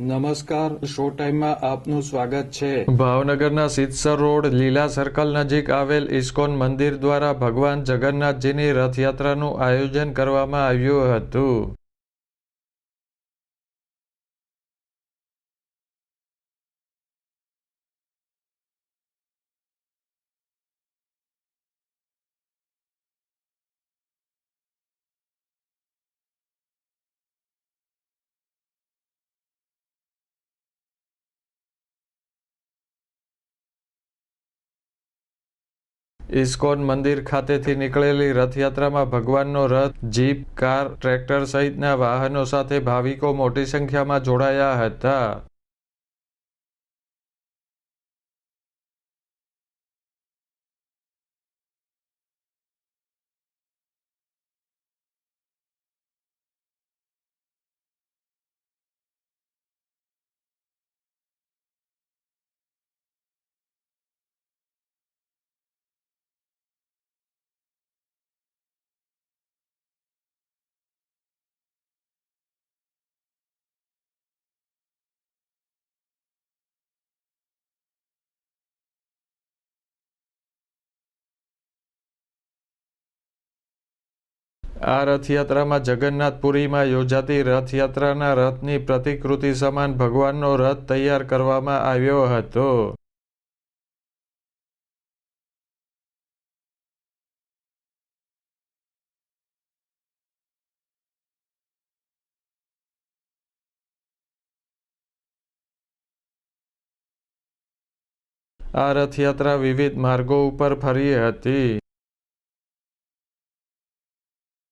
નમસ્કાર, શો ટાઈમમાં આપનું સ્વાગત છે. ભાવનગરના સિદ્ધસર રોડ, લીલા સર્કલ નજીક આવેલ ઇસ્કોન મંદિર દ્વારા ભગવાન જગન્નાથજીની રથયાત્રાનું આયોજન કરવામાં આવ્યું હતું. ઇસ્કોન મંદિર ખાતેથી નીકળેલી રથયાત્રામાં ભગવાનનો રથ, જીપ, કાર, ટ્રેક્ટર સહિતના વાહનો સાથે ભાવિકો મોટી સંખ્યામાં જોડાયા હતા. આ રથયાત્રામાં જગન્નાથપુરીમાં યોજાતી રથયાત્રાના રથની પ્રતિકૃતિ સમાન ભગવાનનો રથ તૈયાર કરવામાં આવ્યો હતો. આ રથયાત્રા વિવિધ માર્ગો ઉપર ફરી હતી.